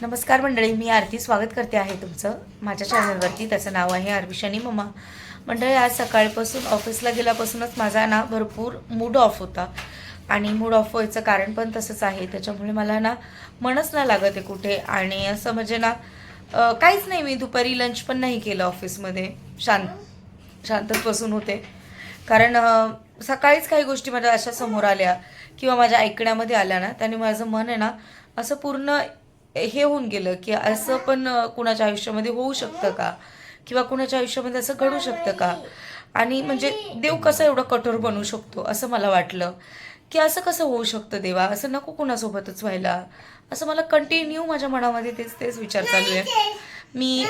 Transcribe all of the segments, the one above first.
नमस्कार मंडळी मी आरती स्वागत करते आहे तुमचं माझ्या चॅनलवरती त्याचं नाव आहे आरविशानी ममा. मंडळी आज सकाळपासून ऑफिसला गेल्यापासूनच माझा ना भरपूर मूड ऑफ होता. आणि मूड ऑफ व्हायचं कारण पण तसंच आहे. त्याच्यामुळे मला ना मनच नाही लागत आहे कुठे. आणि असं म्हणजे ना काहीच नाही. मी दुपारी लंच पण नाही केलं ऑफिसमध्ये. शांत शांतच बसून होते. कारण सकाळीच काही गोष्टी माझ्या अशा समोर आल्या किंवा माझ्या ऐकण्यामध्ये आल्या ना त्याने माझं मन आहे ना असं पूर्ण हे होऊन गेलं की असं पण कुणाच्या आयुष्यामध्ये होऊ शकतं का? किंवा कुणाच्या आयुष्यामध्ये असं घडू शकतं का? आणि म्हणजे देव कसं एवढं कठोर बनू शकतो असं मला वाटलं. की असं कसं होऊ शकतं देवा? असं नको कुणासोबतच व्हायला. असं मला कंटिन्यू माझ्या मनामध्ये तेच तेच विचार चालू आहे. मी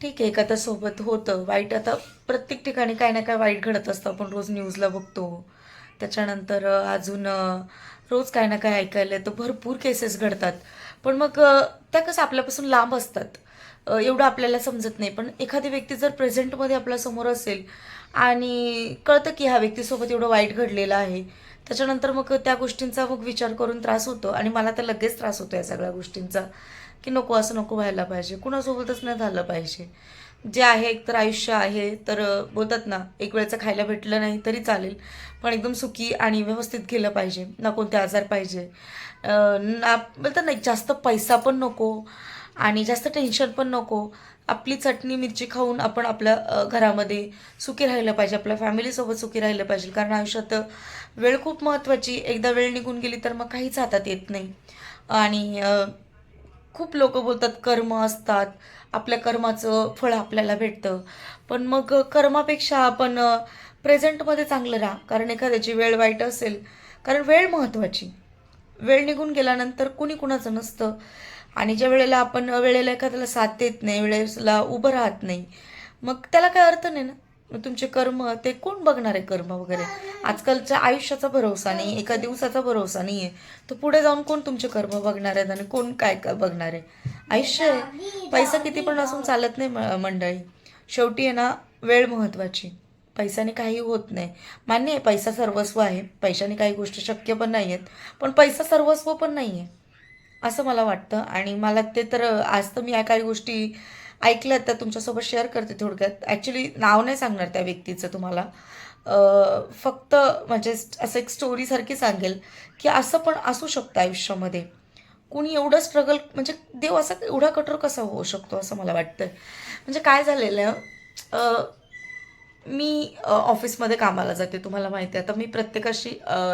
ठीक आहे एखाद्या सोबत होतं. वाईट आता प्रत्येक ठिकाणी काही ना काय वाईट घडत असतं. आपण रोज न्यूजला बघतो. त्याच्यानंतर अजून रोज काय ना काय ऐकायला तर भरपूर केसेस घडतात. पण मग त्या कसं आपल्यापासून लांब असतात? एवढं आपल्याला समजत नाही. पण एखादी व्यक्ती जर प्रेझेंटमध्ये आपल्यासमोर असेल आणि कळतं की ह्या व्यक्तीसोबत एवढं वाईट घडलेलं आहे त्याच्यानंतर मग त्या गोष्टींचा मग विचार करून त्रास होतो आणि मला तर लगेच त्रास होतो या सगळ्या गोष्टींचा की नको असं नको व्हायला पाहिजे. कुणासोबतच नाही झालं पाहिजे. जे आहे एक तर आयुष्य आहे तर बोलतात ना एक वेळचं खायला भेटलं नाही तरी चालेल. पण एकदम सुखी आणि व्यवस्थित गेलं पाहिजे. ना कोणते आजार पाहिजे. ना बोलतात ना जास्त पैसा पण नको आणि जास्त टेन्शन पण नको. आपली चटणी मिरची खाऊन आपण आपल्या घरामध्ये सुखी राहिलं पाहिजे. आपल्या फॅमिलीसोबत सुखी राहिलं पाहिजे. कारण आयुष्यात वेळ खूप महत्त्वाची. एकदा वेळ निघून गेली तर मग काहीच हातात येत नाही. आणि खूप लोक बोलतात कर्म असतात. आपल्या कर्माचं फळ आपल्याला भेटतं. पण मग कर्मापेक्षा आपण प्रेझेंटमध्ये चांगलं राहा. कारण एखाद्याची वेळ वाईट असेल कारण वेळ महत्त्वाची वेळ निघून गेल्यानंतर कुणी कुणाचं नसतं. आणि ज्या वेळेला आपण वेळेला एखाद्याला साथ देत नाही वेळेला उभं राहत नाही मग त्याला काय अर्थ नाही ना? मग तुमचे कर्म ते कोण बघणार आहे कर्म वगैरे? आजकालच्या आयुष्याचा भरोसा नाही एका दिवसाचा भरोसा नाही आहे तर पुढे जाऊन कोण तुमचे कर्म बघणार आहेत आणि कोण काय काय बघणार आहे? आयुष्य आहे. पैसा किती पण असून चालत नाही म- मंडळी. शेवटी आहे ना वेळ महत्त्वाची पैशाने काही होत नाही. मान्य आहे पैसा सर्वस्व आहे. पैशाने काही गोष्टी शक्य पण नाही आहेत पण पैसा सर्वस्व पण नाही आहे असं मला वाटतं. आणि मला ते तर आज तर मी या काही गोष्टी ऐकलं तर तुमच्यासोबत शेअर करते थोडक्यात. ॲक्च्युली नाव नाही सांगणार त्या व्यक्तीचं तुम्हाला. फक्त म्हणजे असं एक स्टोरीसारखी सांगेल की असं पण असू शकतं आयुष्यामध्ये. कुणी एवढं स्ट्रगल म्हणजे देव असा एवढा कठोर कसा होऊ शकतो असं मला वाटतं म्हणजे काय झालेलं मी ऑफिसमध्ये कामाला जाते तुम्हाला माहिती आहे. आता मी प्रत्येकाशी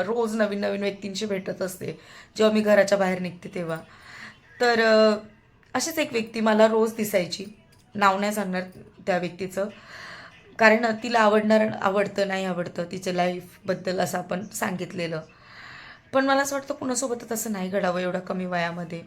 रोज नवीन नवीन व्यक्तींशी भेटत असते. जेव्हा मी घराच्या बाहेर निघते तेव्हा. तर अशीच एक व्यक्ती मला रोज दिसायची. नाव नाही सांगणार त्या व्यक्तीचं. कारण तिला आवडणार आवडतं नाही आवडतं तिच्या लाईफबद्दल असं आपण सांगितलेलं. पण मला असं वाटतं कुणासोबतच असं नाही घडावं एवढ्या कमी वयामध्ये.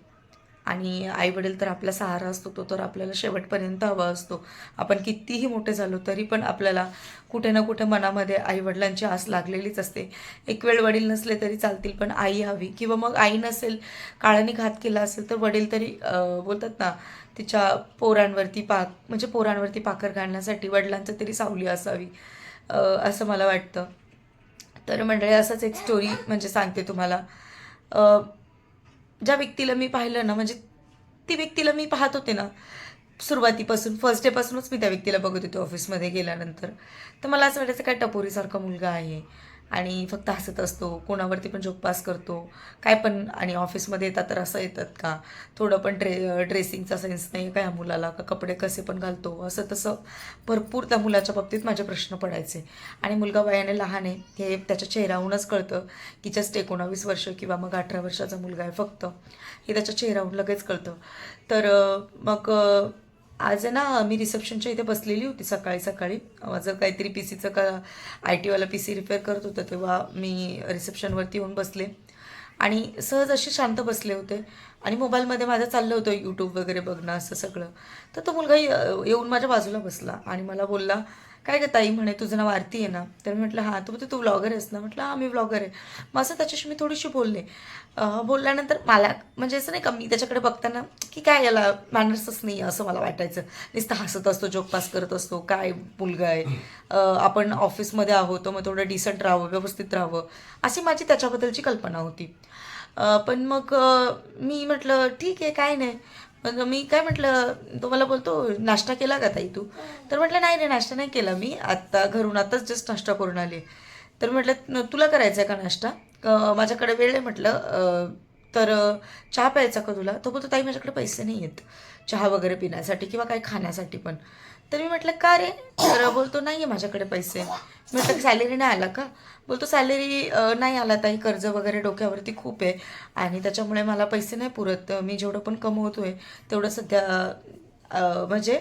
आणि आईवडील तर आपला सहारा असतो तो तर आपल्याला शेवटपर्यंत हवा असतो. आपण कितीही मोठे झालो तरी पण आपल्याला कुठे ना कुठे मनामध्ये आईवडिलांची आस लागलेलीच असते. एक वेळ वडील नसले तरी चालतील पण आई हवी. किंवा मग आई नसेल काळाने घात केला असेल तर वडील तरी बोलतात ना तिच्या पोरांवरती पाक म्हणजे पोरांवरती पाकर घालण्यासाठी वडिलांचं तरी सावली असावी असं मला वाटतं. तर मंडळी असंच एक स्टोरी म्हणजे सांगते तुम्हाला. ज्या व्यक्तीला मी पाहिलं ना म्हणजे ती व्यक्तीला मी पाहत होते ना सुरुवातीपासून फर्स्ट डेपासूनच मी त्या व्यक्तीला बघत होते ऑफिसमध्ये गेल्यानंतर. तर मला असं वाटायचं काय टपोरीसारखा मुलगा आहे. आणि फक्त हसत असतो कोणावरती पण जोकपास करतो. काय पण आणि ऑफिसमध्ये येतात तर असं येतात का? थोडं पण ड्रे ड्रेसिंगचा सेन्स नाही का या मुलाला? का कपडे कसे पण घालतो? असं तसं भरपूर त्या मुलाच्या बाबतीत माझे प्रश्न पडायचे. आणि मुलगा वयाने लहान आहे हे त्याच्या चेहऱ्याहूनच कळतं की जस्ट एकोणावीस वर्ष किंवा मग अठरा वर्षाचा मुलगा आहे फक्त. हे त्याच्या चेहऱ्याहून लगेच कळतं. तर मग आज ना मी रिसेप्शनच्या इथे बसलेली होती सकाळी सकाळी. माझं काहीतरी पी सीचं का आय टीवाला पी सी रिपेअर करत होतं तेव्हा मी रिसेप्शनवरती येऊन बसले. आणि सहज असे शांत बसले होते. आणि मोबाईलमध्ये माझं चाललं होतं यूट्यूब वगैरे बघणं असं सगळं. तर तो मुलगा येऊन माझ्या बाजूला बसला आणि मला बोलला काय ग ताई म्हणे तुझं नाव आरती आहे ना? तर मी म्हटलं हां. तू तू व्लॉगर आहेस ना? म्हटलं हां मी व्लॉगर आहे. मग असं त्याच्याशी मी थोडीशी बोलले. बोलल्यानंतर मला म्हणजे असं नाही का मी त्याच्याकडे बघताना की काय याला मॅनर्सच नाही असं मला वाटायचं. नुसतं हसत असतो जोक पास करत असतो काय मुलगा आहे? आपण ऑफिसमध्ये आहोत मग थोडं डिसंट राहावं व्यवस्थित राहावं. अशी माझी त्याच्याबद्दलची कल्पना होती. पण मग मी म्हटलं ठीक आहे काय नाही. मग मी काय म्हटलं तो मला बोलतो नाश्ता केला का ताई तू? तर म्हटलं नाही रे नाश्ता नाही केला मी. आत्ता घरून आताच जस्ट नाश्ता करून आले. तर म्हटलं तुला करायचा आहे का नाश्ता? माझ्याकडे वेळ आहे म्हटलं. तर चहा प्यायचा का तुला? तो बोलतो ताई माझ्याकडे पैसे नाही आहेत चहा वगैरे पिण्यासाठी किंवा काही खाण्यासाठी पण. तर मी म्हटलं का रे? तर बोलतो नाही आहे माझ्याकडे पैसे. म्हटलं सॅलरी नाही आला का? बोलतो सॅलरी नाही आला ताई कर्ज वगैरे डोक्यावरती खूप आहे आणि त्याच्यामुळे मला पैसे नाही पुरत. मी जेवढं पण कमवतो आहे तेवढं सध्या म्हणजे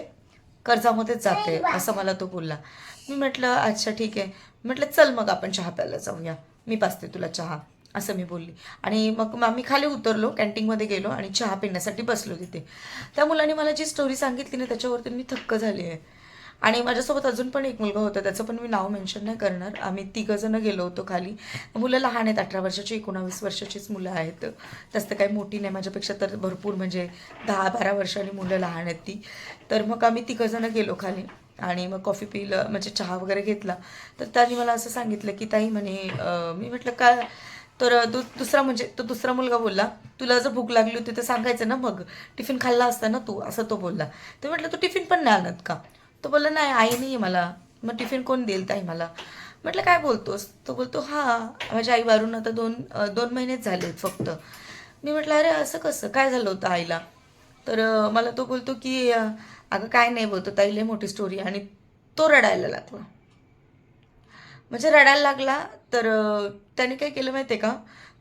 कर्जामध्येच जाते असं मला तो बोलला. मी म्हटलं अच्छा ठीक आहे. म्हटलं चल मग आपण चहा प्यायला जाऊया. मी पाचते तुला चहा. असं मी बोलली. आणि मग मग आम्ही खाली उतरलो कॅन्टीनमध्ये गेलो आणि चहा पिण्यासाठी बसलो तिथे. त्या मुलाने मला जी स्टोरी सांगितली ना त्याच्यावरती मी थक्क झाली आहे. आणि माझ्यासोबत अजून पण एक मुलगा होता त्याचं पण मी नाव मेन्शन नाही करणार. आम्ही तिघंजणं गेलो होतो खाली. मुलं लहान आहेत अठरा वर्षाची एकोणावीस वर्षाचीच मुलं आहेत. जास्त काही मोठी नाही माझ्यापेक्षा तर भरपूर म्हणजे दहा बारा वर्षांनी मुलं लहान आहेत ती. तर मग आम्ही तिघंजणं गेलो खाली. आणि मग कॉफी पिलं म्हणजे चहा वगैरे घेतला. तर त्यांनी मला असं सांगितलं की ताई म्हणे मी म्हटलं का तर दु दुसरा म्हणजे तो दुसरा मुलगा बोलला तुला जर भूक लागली होती तर सांगायचं ना मग. टिफिन खाल्ला असता ना तू असं तो बोलला. तर म्हटलं तू टिफिन पण नाही आणत का? तो बोलला नाही आई नाही आहे मला. मग टिफिन कोण देईल ताई मला? म्हटलं काय बोलतोस? तो बोलतो हां माझ्या आई वारून आता दोन दोन महिनेच झालेत फक्त. मी म्हटलं अरे असं कसं? काय झालं होतं आईला? तर मला तो बोलतो की अगं काय नाही बोलतो ताई लय मोठी स्टोरी आणि तो रडायला लागला. म्हणजे रडायला लागला तर त्याने काय केलं माहिती आहे का?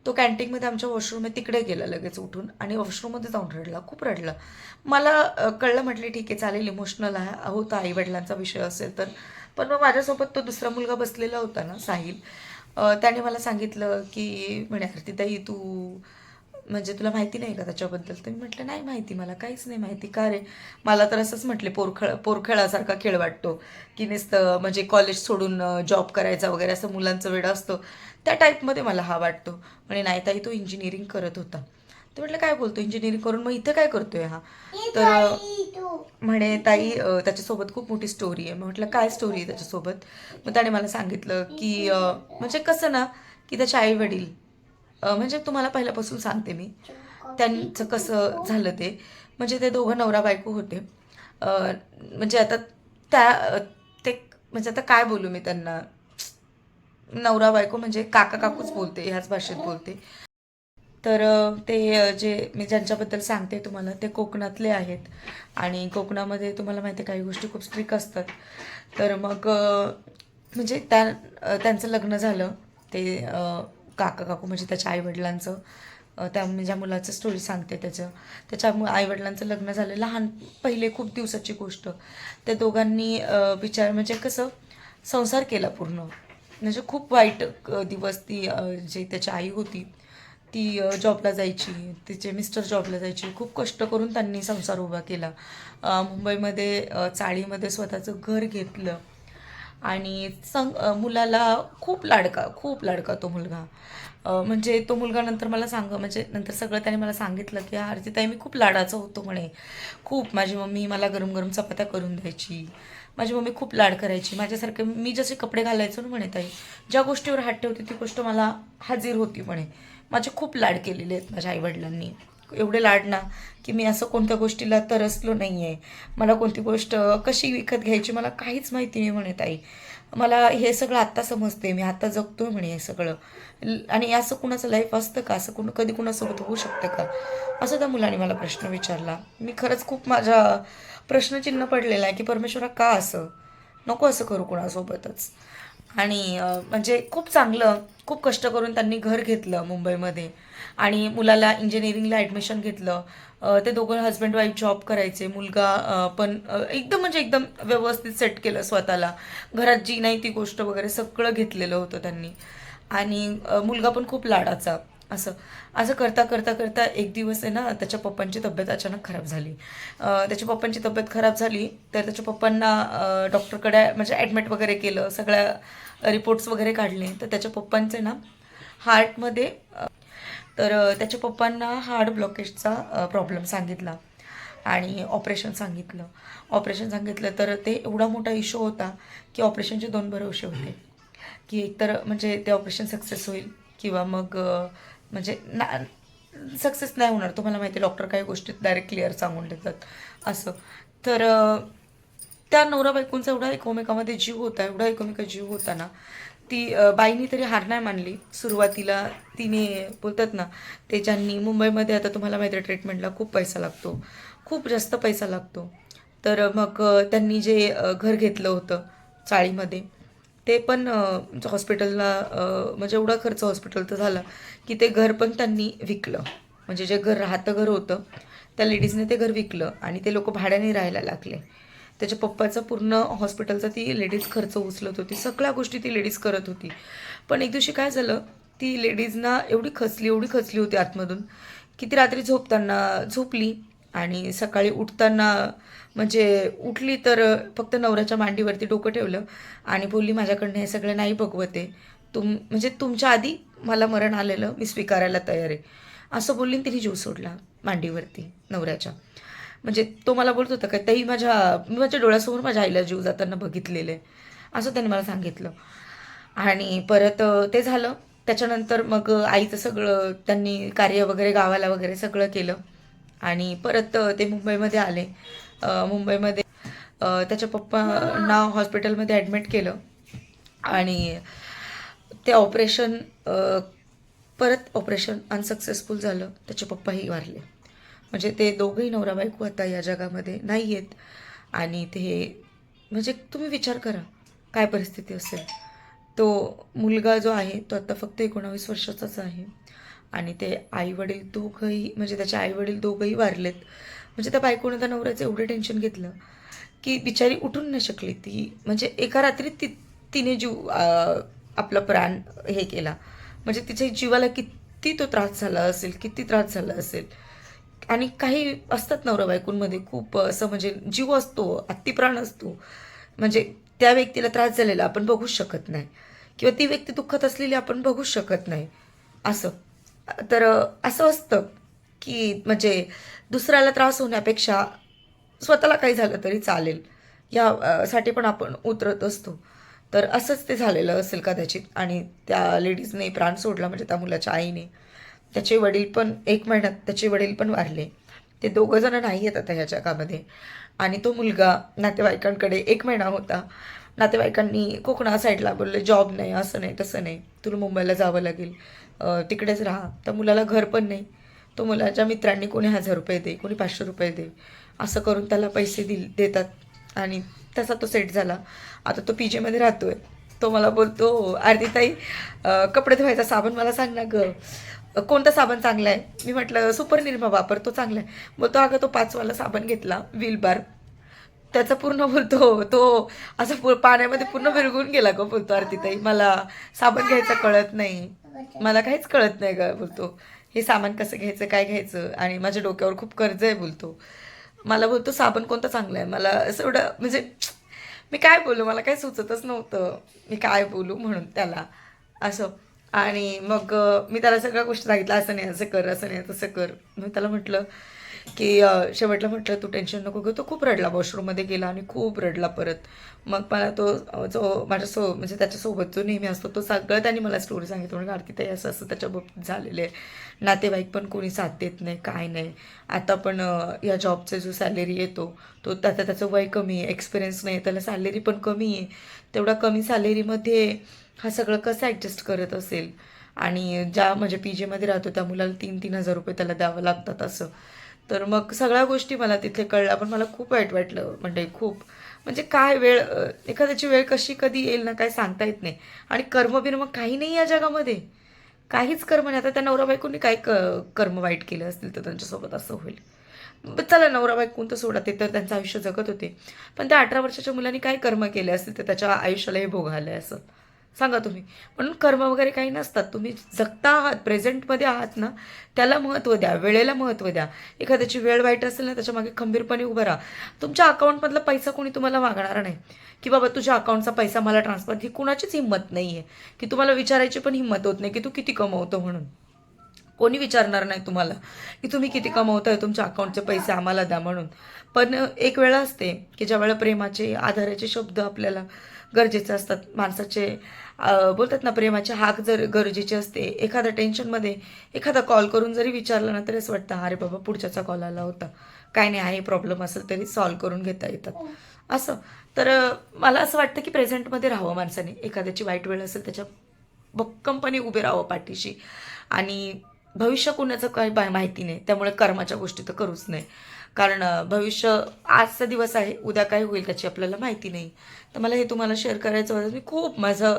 तो कॅन्टीनमध्ये आमच्या वॉशरूम आहे तिकडे गेला लगेच उठून आणि वॉशरूममध्ये जाऊन रडला खूप रडला. मला कळलं म्हटलं ठीक आहे चालेल इमोशनल आहे होता आई वडिलांचा विषय असेल तर. पण मग माझ्यासोबत तो दुसरा मुलगा बसलेला होता ना साहिल. त्याने मला सांगितलं की म्हणे आरतीताई तू म्हणजे तुला माहिती नाही का त्याच्याबद्दल? तर मी म्हटलं नाही माहिती मला काहीच नाही माहिती का रे? मला तर असंच म्हटले पोरखळ पोरखेळासारखा खेळ वाटतो की नुसतं म्हणजे कॉलेज सोडून जॉब करायचा वगैरे असं मुलांचं वेळ असतो. त्या टाईपमध्ये मला हा वाटतो. म्हणे नाही ताई तो इंजिनिअरिंग करत होता. तर म्हटलं काय बोलतो? इंजिनिअरिंग करून मग इथं काय करतोय हा? तर म्हणे ताई त्याच्यासोबत खूप मोठी स्टोरी आहे. मग म्हटलं काय स्टोरी आहे त्याच्यासोबत? मग त्याने मला सांगितलं की म्हणजे कसं ना की त्याचे आई वडील म्हणजे तुम्हाला पहिल्यापासून सांगते मी त्यांचं कसं झालं ते. म्हणजे ते दोघं नवरा बायको होते. म्हणजे आता त्या ते म्हणजे आता काय बोलू मी त्यांना? नवरा बायको म्हणजे काका काकूच बोलते ह्याच भाषेत बोलते. तर ते जे मी ज्यांच्याबद्दल सांगते तुम्हाला ते कोकणातले आहेत. आणि कोकणामध्ये तुम्हाला माहिती आहे काही गोष्टी खूप स्ट्रिक असतात. तर मग म्हणजे त्या त्यांचं लग्न झालं. ते काका काकू म्हणजे त्याच्या आईवडिलांचं त्या म्हणजे ज्या मुलाचं स्टोरी सांगते त्याचं. त्याच्या मु- आईवडिलांचं लग्न झालं. लहान पहिले खूप दिवसाची गोष्ट. त्या दोघांनी विचार म्हणजे कसं संसार केला पूर्ण. म्हणजे खूप वाईट दिवस ती जे जी त्याची आई होती ती जॉबला जायची तिचे मिस्टर जॉबला जायची. खूप कष्ट करून त्यांनी संसार उभा केला. मुंबईमध्ये चाळीमध्ये स्वतःचं घर घेतलं. आणि संग मुलाला खूप लाडका खूप लाडका तो मुलगा. म्हणजे तो मुलगा नंतर मला सांग म्हणजे नंतर सगळं त्याने मला सांगितलं की आरती ताई मी खूप लाडाचा होतो म्हणे. खूप माझी मम्मी मला गरम गरम चपात्या करून द्यायची. माझी मम्मी खूप लाड करायची. माझ्यासारखे मी जसे कपडे घालायचो ना म्हणे ताई ज्या गोष्टीवर हात ठेवते ती गोष्ट मला हाजीर होती म्हणे. माझे खूप लाड केलेले आहेत माझ्या आईवडिलांनी. एवढे लाड ना की मी असं कोणत्या गोष्टीला तरसलो नाही आहे मला कोणती गोष्ट कशी विकत घ्यायची मला काहीच माहिती नाही म्हणे ताई. मला हे सगळं आत्ता समजते मी आत्ता जगतोय म्हणे हे सगळं. आणि असं कुणाचं लाईफ असतं का? असं कुण कधी कुणासोबत होऊ शकतं का? असं त्या मुलाने मला प्रश्न विचारला. मी खरंच खूप माझ्या प्रश्नचिन्ह पडलेलं आहे की परमेश्वरा का असं? नको असं करू कुणासोबतच. आणि म्हणजे खूप चांगलं खूप कष्ट करून त्यांनी घर घेतलं मुंबईमध्ये. आणि मुलाला इंजिनिअरिंगला ॲडमिशन घेतलं. ते दोघं हस्बंड वाईफ जॉब करायचे मुलगा पण एकदम म्हणजे एकदम व्यवस्थित सेट केलं स्वतःला. घरात जी नाही ती गोष्ट वगैरे सगळं घेतलेलं होतं त्यांनी. आणि मुलगा पण खूप लाडाचा असं. असं करता करता करता एक दिवस आहे ना त्याच्या पप्पांची तब्येत अचानक खराब झाली. त्याच्या पप्पांची तब्येत खराब झाली तर त्याच्या पप्पांना डॉक्टरकडे म्हणजे ॲडमिट वगैरे केलं सगळ्या रिपोर्ट्स वगैरे काढले. तर त्याच्या पप्पांचे ना हार्टमध्ये तर त्याच्या पप्पांना हार्ट ब्लॉकेजचा प्रॉब्लेम सांगितला आणि ऑपरेशन सांगितलं. ऑपरेशन सांगितलं तर ते एवढा मोठा इश्यू होता की ऑपरेशनचे दोन भरोसे होते. की एकतर म्हणजे ते ऑपरेशन सक्सेस होईल किंवा मग म्हणजे ना सक्सेस नाही होणार. तुम्हाला माहिती आहे डॉक्टर काही गोष्टीत डायरेक्ट क्लिअर सांगून देतात असं. तर त्या नवरा बायकोंचा एवढा एकमेकामध्ये जीव होता एवढा एकमेका जीव होता ना ती बाईनी तरी हार नाही मानली. सुरुवातीला तिने बोलतात ना ते ज्यांनी मुंबईमध्ये आता तुम्हाला माहिती आहे ट्रीटमेंटला खूप पैसा लागतो. खूप जास्त पैसा लागतो. तर मग त्यांनी जे घर घेतलं होतं चाळीमध्ये ते पण म्हणजे हॉस्पिटलला म्हणजे एवढा खर्च हॉस्पिटलचा झाला की ते घर पण त्यांनी विकलं. म्हणजे जे घर राहतं घर होतं त्या लेडीजने ते घर विकलं आणि ते लोक भाड्याने राहायला लागले. त्याच्या पप्पाचा पूर्ण हॉस्पिटलचा ती लेडीज खर्च उचलत होती. सगळ्या गोष्टी ती लेडीज करत होती. पण एक दिवशी काय झालं ती लेडीजना एवढी खचली एवढी खचली होती आतमधून की ती रात्री झोपताना झोपली आणि सकाळी उठताना म्हणजे उठली तर फक्त नवऱ्याच्या मांडीवरती डोकं ठेवलं आणि बोलली माझ्याकडनं हे सगळं नाही बघवत आहे. तुम म्हणजे तुमच्या आधी मला मरण आलेलं मी स्वीकारायला तयार आहे. असं बोलली तिने जीव सोडला मांडीवरती नवऱ्याच्या. म्हणजे तो मला बोलत होता का ताई माझ्या मी माझ्या डोळ्यासमोर माझ्या आईला जीव जाताना बघितलेलं. आहे असं त्याने मला सांगितलं. आणि परत ते झालं. त्याच्यानंतर मग आईचं सगळं त्यांनी कार्य वगैरे गावाला वगैरे सगळं केलं. आणि परत ते मुंबईमध्ये आले. मुंबईमध्ये त्याच्या पप्पांना हॉस्पिटलमध्ये ॲडमिट केलं. आणि ते ऑपरेशन परत ऑपरेशन अनसक्सेसफुल झालं. त्याचे पप्पाही वारले. म्हणजे ते दोघंही नवरा बायको आता या जगामध्ये नाही आहेत आणि ते म्हणजे तुम्ही विचार करा काय परिस्थिती असेल. तो मुलगा जो आहे तो आत्ता फक्त एकोणावीस वर्षाचाच आहे. आणि ते आईवडील दोघंही म्हणजे त्याचे आईवडील दोघंही वारलेत. म्हणजे त्या बायकोनं त्या नवऱ्याचं एवढं टेन्शन घेतलं की बिचारी उठून नाही शकली ती. म्हणजे एका रात्रीत ती तिने जीव आपला प्राण हे केला. म्हणजे तिच्या जीवाला किती तो त्रास झाला असेल किती त्रास झाला असेल. आणि काही असतात नवरा बायकोंमध्ये खूप असं म्हणजे जीव असतो अतिप्राण असतो. म्हणजे त्या व्यक्तीला त्रास झालेला आपण बघूच शकत नाही. किंवा ती व्यक्ती दुःखात असलेली आपण बघूच शकत नाही. असं. तर असं असतं की म्हणजे दुसऱ्याला त्रास होण्यापेक्षा स्वतःला काही झालं तरी चालेल. या साठी पण आपण उतरत असतो. तर असंच ते झालेलं असेल कदाचित. आणि त्या लेडीजने प्राण सोडला म्हणजे त्या मुलाच्या आईने. त्याचे वडील पण एक महिन्यात त्याचे वडील पण वारले. ते दोघं जण नाही आहेत आता ह्या जगामध्ये आणि तो मुलगा नातेवाईकांकडे एक महिना होता. नातेवाईकांनी कोकणा साईडला बोलले जॉब नाही असं नाही तसं नाही. तुला मुंबईला जावं लागेल. तिकडेच राहा. त्या मुलाला घर पण नाही. तो मुलाच्या मित्रांनी कोणी हजार रुपये दे कोणी पाचशे रुपये दे. असं करून त्याला पैसे दिल देतात. आणि तसा तो सेट झाला. आता तो पी जेमध्ये राहतो आहे तो मला बोलतो आरती ताई कपडे धुवायचा साबण मला सांग ना गं. कोणता साबण चांगला आहे? मी म्हटलं सुपर निर्मा वापरतो चांगला आहे. बोलतो अगं तो पाचवाला साबण घेतला व्हील बार त्याचा पूर्ण बोलतो तो असं पू पाण्यामध्ये पूर्ण विरगून गेला ग बोलतो आरतीताई मला साबण घ्यायचं कळत नाही. मला काहीच कळत नाही ग बोलतो. हे सामान कसं घ्यायचं काय घ्यायचं? आणि माझ्या डोक्यावर खूप कर्ज आहे बोलतो. मला बोलतो साबण कोणता चांगला आहे? मला असं एवढं म्हणजे मी काय बोलू? मला काही सुचतच नव्हतं. मी काय बोलू म्हणून त्याला असं. आणि मग मी त्याला सगळ्या गोष्टी सांगितल्या असं नाही असं कर असं नाही तसं कर. मी त्याला म्हटलं की शेवटला म्हटलं तू टेन्शन नको घेऊ तो खूप रडला वॉशरूममध्ये गेला आणि खूप रडला परत. मग मला तो जो माझ्या सो म्हणजे त्याच्यासोबत जो नेहमी असतो तो सगळं त्यांनी मला स्टोरी सांगितलं. म्हणजे आरती ताई असं असं त्याच्या बाबतीत झालेलं आहे. नातेवाईक पण कोणी साथ देत नाही काय नाही. आता पण या जॉबचा जो सॅलरी येतो तो त्याचा त्याचं वय कमी आहे एक्सपिरियन्स नाही त्याला सॅलरी पण कमी आहे. तेवढा कमी सॅलरीमध्ये हा सगळं कसं ॲडजस्ट करत असेल? आणि ज्या म्हणजे पी जेमध्ये राहतो त्या मुलाला तीन तीन हजार रुपये त्याला द्यावं लागतात असं. तर मग सगळ्या गोष्टी मला तिथे कळल्या. पण मला खूप वाईट वाटलं. म्हणजे खूप. म्हणजे काय वेळ एखाद्याची वेळ कशी कधी येईल ना काय सांगता येत नाही. आणि कर्म बिर्म काही नाही या जगामध्ये. काहीच कर्म नाही. आता त्या नवरा बायकोंनी काय क कर्म वाईट केलं असतील तर त्यांच्यासोबत असं होईल. चला नवरा बायकून तर सोडा. ते तर त्यांचं आयुष्य जगत होते. पण त्या अठरा वर्षाच्या मुलांनी काय कर्म केले असतील तर त्याच्या आयुष्याला हे भोग आलं असं. सांगा तुम्ही. म्हणून कर्म वगैरे काही नसतात. तुम्ही जगता आहात प्रेझेंटमध्ये आहात ना त्याला महत्त्व द्या वेळेला महत्त्व द्या. एखाद्याची वेळ वाईट असेल ना त्याच्यामागे खंबीरपणे उभं राहा. तुमच्या अकाउंटमधला पैसा कोणी तुम्हाला मागणार नाही. की बाबा तुझ्या अकाउंटचा पैसा मला ट्रान्सफर ही कुणाचीच हिंमत नाही आहे की तुम्हाला विचारायची पण हिंमत होत नाही की तू किती कमवतो म्हणून. कोणी विचारणार नाही तुम्हाला की तुम्ही किती कमवताय तुमच्या अकाउंटचे पैसे आम्हाला द्या म्हणून. पण एक वेळ असते की ज्या वेळेला प्रेमाचे आधाराचे शब्द आपल्याला गरजेचे असतात माणसाचे बोलतात ना प्रेमाची हाक जर गरजेची असते एखाद्या टेन्शनमध्ये एखादा कॉल करून जरी विचारलं ना तरी असं वाटतं अरे बाबा पुढच्याचा कॉल आला होता. काय नाही आहे प्रॉब्लेम असेल तरी सॉल्व करून घेता येतात. असं. तर मला असं वाटतं की प्रेझेंटमध्ये राहावं माणसाने. एखाद्याची वाईट वेळ असेल त्याच्या भक्कमपणे उभे राहावं पाठीशी. आणि भविष्य कुणाचं काय बा- माहिती नाही. त्यामुळे कर्माच्या गोष्टी तर करूच नाही. कारण भविष्य आजचा दिवस आहे. उद्या काय होईल त्याची आपल्याला माहिती नाही. तर मला हे तुम्हाला शेअर करायचं होतं. मी खूप माझं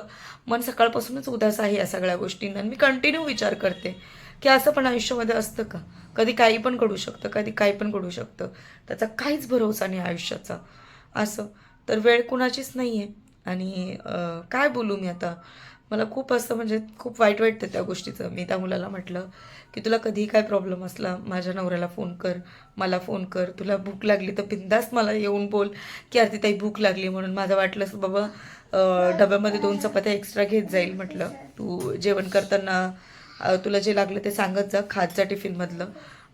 मन सकाळपासूनच उदास आहे या सगळ्या गोष्टींना. मी कंटिन्यू विचार करते की असं पण आयुष्यामध्ये असतं का? कधी काही पण घडू शकतं कधी काही पण घडू शकतं. त्याचा काहीच भरोसा नाही आयुष्याचा. असं. तर वेळ कुणाचीच नाही आहे आणि काय बोलू मी आता? मला खूप असं म्हणजे खूप वाईट वाटतं त्या गोष्टीचं. मी त्या मुलाला म्हटलं की तुला कधीही काय प्रॉब्लेम असला माझ्या नवऱ्याला फोन कर मला फोन कर. तुला भूक लागली तर बिंदास मला येऊन बोल की आरती ताई भूक लागली म्हणून माझं वाटलं असं बाबा डब्यामध्ये दोन चपात्या एक्स्ट्रा घेत जाईल म्हटलं. तू जेवण करताना तुला जे लागलं ते सांगत जा खात जा टिफिनमधलं.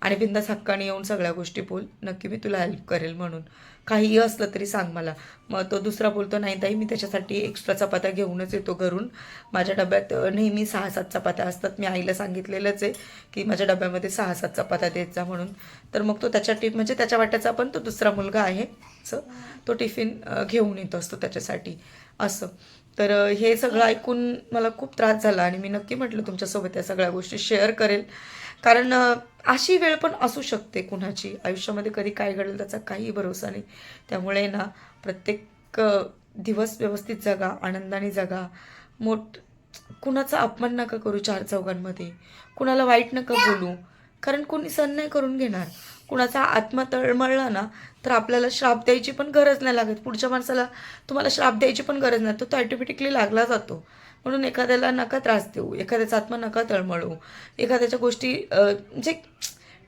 आणि बिंदास हक्काने येऊन सगळ्या गोष्टी बोल. नक्की मी तुला हेल्प करेल म्हणून. काहीही असलं तरी सांग मला. मग तो दुसरा बोलतो नाही ताई मी त्याच्यासाठी एक्स्ट्रा चपात्या घेऊनच येतो घरून. माझ्या डब्यात नेहमी सहा सात चपात्या असतात. मी आईला सांगितलेलंच आहे की माझ्या डब्यामध्ये सहा सात चपात्या देत जा म्हणून. तर मग तो त्याच्या टिफ म्हणजे त्याच्या वाट्याचा पण तो दुसरा मुलगा आहे. असं तो टिफिन घेऊन येतो असतो त्याच्यासाठी. असं. तर हे सगळं ऐकून मला खूप त्रास झाला आणि मी नक्की म्हटलं तुमच्यासोबत या सगळ्या गोष्टी शेअर करेल. कारण अशी वेळ पण असू शकते कुणाची. आयुष्यामध्ये कधी काय घडेल त्याचा काही भरोसा नाही. त्यामुळे ना प्रत्येक दिवस व्यवस्थित जगा आनंदाने जगा. मोठ कुणाचा अपमान नका करू चार चौघांमध्ये. कुणाला वाईट नका बोलू. कारण कोणी सण नाही करून घेणार. कुणाचा आत्मा तळमळला ना तर आपल्याला श्राप द्यायची पण गरज नाही लागत. पुढच्या माणसाला तुम्हाला श्राप द्यायची पण गरज नाही. तो तो ॲटोमॅटिकली लागला जातो. म्हणून एखाद्याला नका त्रास देऊ एखाद्याचा आत्मा नका तळमळू. एखाद्याच्या गोष्टी म्हणजे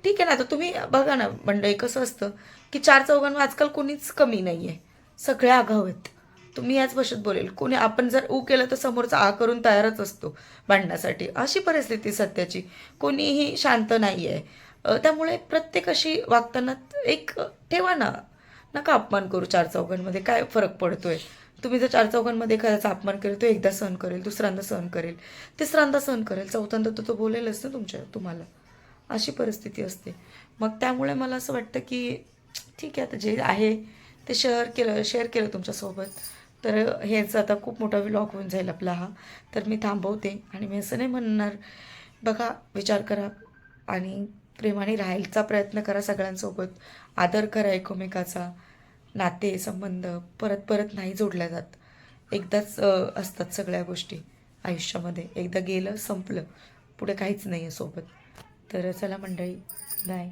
ठीक आहे ना आता तुम्ही बघा ना मंडळी कसं असतं की चार चौघांवर आजकाल कोणीच कमी नाही आहे सगळे आघाव आहेत. तुम्ही याच भाषेत बोलेल. कोणी आपण जर ऊ केलं तर समोरचा आ करून तयारच असतो भांडण्यासाठी. अशी परिस्थिती सध्याची. कोणीही शांत नाही आहे त्यामुळे प्रत्येक अशी वागताना एक ठेवा ना. नका अपमान करू चार चौघांमध्ये. काय फरक पडतोय? तुम्ही जर चार चौघांमध्ये एखाद्याचा अपमान करेल तो एकदा सहन करेल दुसऱ्यांदा सहन करेल तिसऱ्यांदा सहन करेल चौथ्यांदा तर तो बोलेलच ना तुमच्या तुम्हाला. अशी परिस्थिती असते. मग त्यामुळे मला असं वाटतं की ठीक आहे आता जे आहे ते शेअर केलं शेअर केलं तुमच्यासोबत. तर हेच आता खूप मोठा व्लॉग होऊन जाईल आपला हा. तर मी थांबवते आणि मी असं नाही म्हणणार बघा विचार करा आणि प्रेमाने राहायचा प्रयत्न करा सगळ्यांसोबत. आदर करा एकमेकाचा. नाते संबंध परत परत नाही जोडल्या जात. एकदाच असतात सगळ्या गोष्टी आयुष्यामध्ये. एकदा गेलं संपलं. पुढे काहीच नाही आहे सोबत. तर चला मंडळी बाय